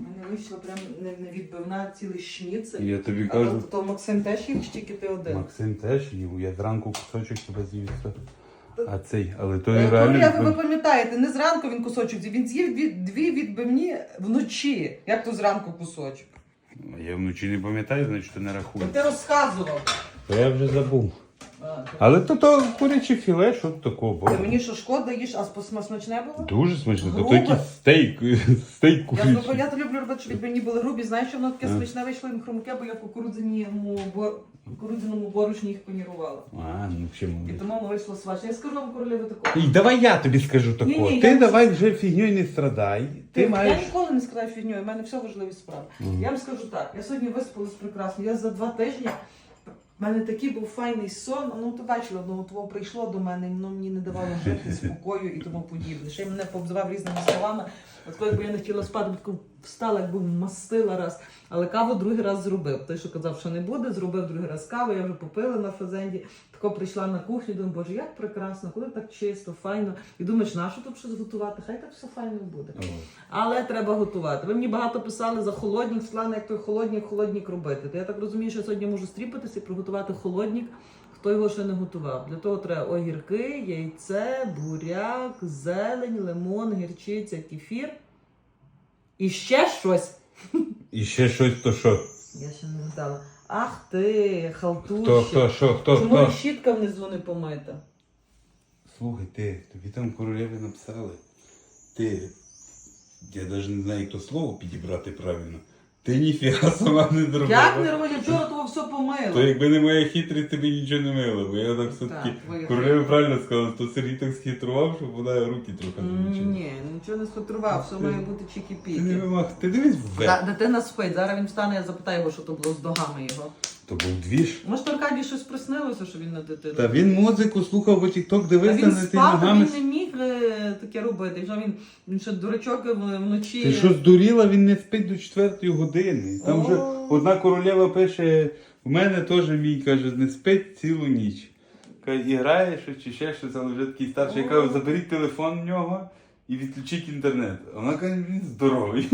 У мене вийшло прям не, не відбивна цілий шніцель. Я тобі А кажу, то, то Максим теж їх чи тільки ти один. Максим теж їв, я зранку кусочок тебе з'їв. А цей, але то Е, реально. Королева, ви відбив- пам'ятаєте, не зранку він кусочок з'їв, він з'їв дві, дві відбивні вночі. Як то зранку кусочок? Я вночі не пам'ятаю, значить ти не То рахуєш. ти розказував. То я вже забув. То- Але то то куряче філе, що такого Це було? мені що шкода їж, а спосма смачне було? Дуже смачно. То Грубе. такий стейк, стейк Я, курячий. я то люблю робити, щоб відбивні були грубі. Знаєш, що воно таке А. смачне вийшло їм хрумке, бо я по кукурудзяному бор... кукурудзяному борошні їх панірувала. А, ну І тому воно вийшло смачне. Я скажу вам королеві такого. І давай я тобі скажу такого. ні, Ти я- давай вже фігньою не страдай. Ти Я маєш. ніколи не складаю фігньою, в мене все важливі справи. Я вам скажу так, я сьогодні виспалась прекрасно. Я за два тижні. В мене такий був файний сон. Ну, то бачила, ну того прийшло до мене, воно мені не давало жити спокою і тому подібне. Ще й мене пообзивав різними словами. От коли б я не хотіла спати, б таку встала, якби мастила раз. Але каву другий раз зробив. Той, що казав, що не буде, зробив другий раз каву, я вже попила на фазенді. Тако прийшла на кухню, думаю, боже, як прекрасно, коли так чисто, файно. І думаєш, на що тут щось готувати? Хай так все файно буде. Але треба готувати. Ви мені багато писали за холодник, Світлана, як той холодник, холодник робити. То я так розумію, що я сьогодні можу стріпатися і приготувати холодник, хто його ще не готував. Для того треба огірки, яйце, буряк, зелень, лимон, гірчиця, кефір. І ще щось. І ще щось, то що? Я ще не згадала. Ах ти, халтуще. Хто, хто, що, хто, Чому хто? і щітка внизу не помита? Слухай, ти, тобі там королеви написали. Ти. Я навіть не знаю, як то слово підібрати правильно. Ти ніфіга сама не зробила. Як не робити? Вчора того все помило. То якби не моя хитрість, тобі нічого не мило, бо я так все-таки. Так, Королева правильно сказала, то Сергій так схитрував, щоб вона руки трохи не М. Ні, нічого не схотрував, все має бути Ти не чікі-піки. вимах, ти дивись Та, вверх. дитина спить, зараз він встане, я запитаю його, що то було з догами його. То був двіж. Може, то щось приснилося, що він на дитину. Та він музику слухав, бо тік-ток Та дивився він на ти спав, а ногами. він не е, таке робити. Якщо він, він ще дурачок вночі. Ти що здуріла, він не спить до четвертої години. Там вже одна королева пише, в мене теж мій каже, не спить цілу ніч. Каже, і грає щось чи ще щось, але вже такий старший. Я кажу, заберіть телефон в нього і відключіть інтернет. А вона каже, він здоровий.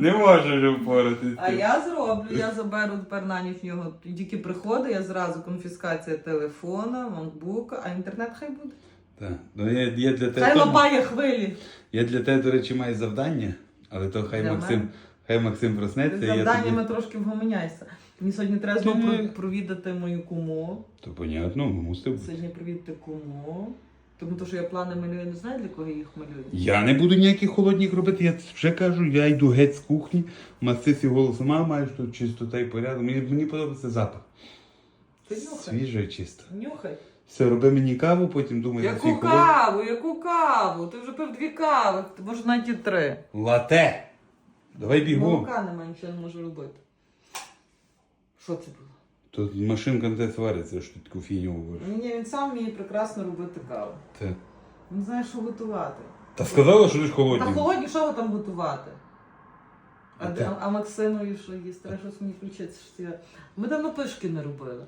Не може вже впоратися. А я зроблю, я заберу тепер на ніч в нього. Тільки приходить, я зразу конфіскація телефона, макбука, а інтернет хай буде. Так. Ну, я, я, для Хай теж- лапає хвилі. я для тебе, до речі, маю завдання, але то хай Для Максим, мене? хай Максим проснеться. з і я завданнями трошки вгомоняйся. Мені сьогодні треба знову Ні. про- провідати мою куму. То понятно, мусив бути. Сьогодні провідати куму. Тому то, що я плани малюю, не знаю, для кого я їх малюю. Я не буду ніяких холодніх робити, я вже кажу, я йду геть з кухні, масисі голос сама маєш тут чистота і порядок. Мені, мені подобається запах. Ти нюхай. Свіже і чисто. Нюхай. Все, роби мені каву, потім думай свій Яку каву, яку каву? Ти вже пив дві кави, ти може навіть і три. Лате. Давай бігом. Молока немає, нічого не можу робити. Що це було? Тут машинка не те свариться, що ти таку фігню говориш. Ні, він сам вміє прекрасно робити каву. Те. Він знає, що готувати. Та сказала, що ти ж Та холодні. холодні, що ви там готувати? А, А де- а, Максимові що їсти? Треба щось мені включитися. Що я... Ми давно пишки не робили.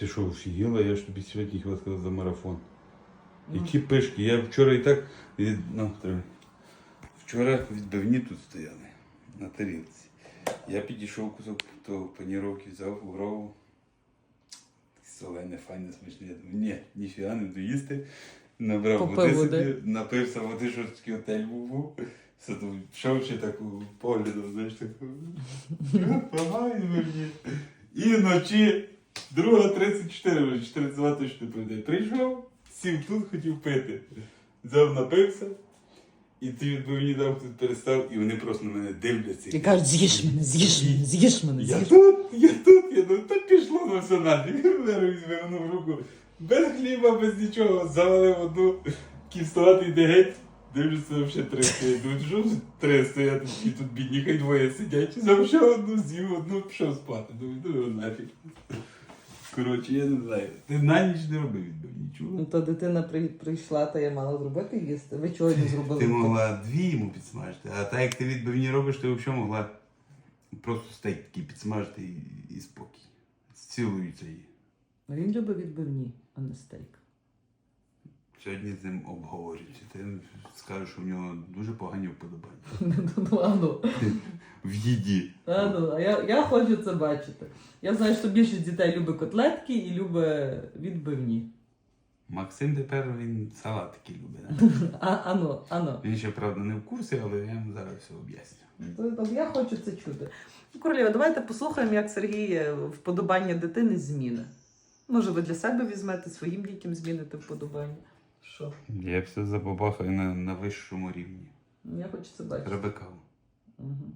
Ти що, офігіла? Я ж тобі сьогодні хотіла сказати за марафон. Ну. Які пишки? Я вчора і так. Ну. Вчора відбивні тут стояли на тарілці. Я підійшов кусок того паніровки, взяв угрову. Солене, файне, смачне. Я думаю, ні, ніфіга не буду їсти. Набрав Попив води, води. собі, напився води, що такий готель був. Все там, пішов ще таку поглядом, знаєш, таку. Помагай мені. І вночі, друга 34, вже 42 точно прийде. Прийшов, сів тут, хотів пити. Взяв, напився. І ти відбивні дав тут перестав, і вони просто на мене дивляться. І кажуть, з'їж мене, з'їж мене, з'їж мене, Я з'їж. тут, я тут, я ну та пішло на все нафіг. Леру візьме в руку. Без хліба, без нічого, завалив одну кістувати йде геть. Дивлюся, взагалі три стоять. Що ж три стоять, і тут бідні, хай двоє сидять. Ще одну, з'їв одну, пішов спати. Думаю, ну його нафіг. Коротше, я не знаю. Ти на ніч не робив відбив, нічого. Ну, то дитина при, прийшла, та я мала зробити їсти. Ви чого не зробили? Ти могла дві йому підсмажити, а так як ти відбивні робиш, ти взагалі могла просто стейк такий підсмажити і, і спокій. Зцілується її. Ну, Він любить відбивні, а не стейк. сьогодні з ним обговорюють. Ти скажеш, що в нього дуже погані вподобання. Ну, ану, В їді. ану, а я, я хочу це бачити. Я знаю, що більшість дітей любить котлетки і любить відбивні. Максим тепер він салатики любить. да? А, ану, ану. Він ще, правда, не в курсі, але я йому зараз все об'ясню. То- то Я хочу це чути. Ну, Королева, давайте послухаємо, як Сергій е, вподобання дитини зміни. Може, ви для себе візьмете, своїм дітям зміните вподобання. Що? Я все забабахаю на, на вищому рівні. Я хочу це бачити. Треба каву. Угу.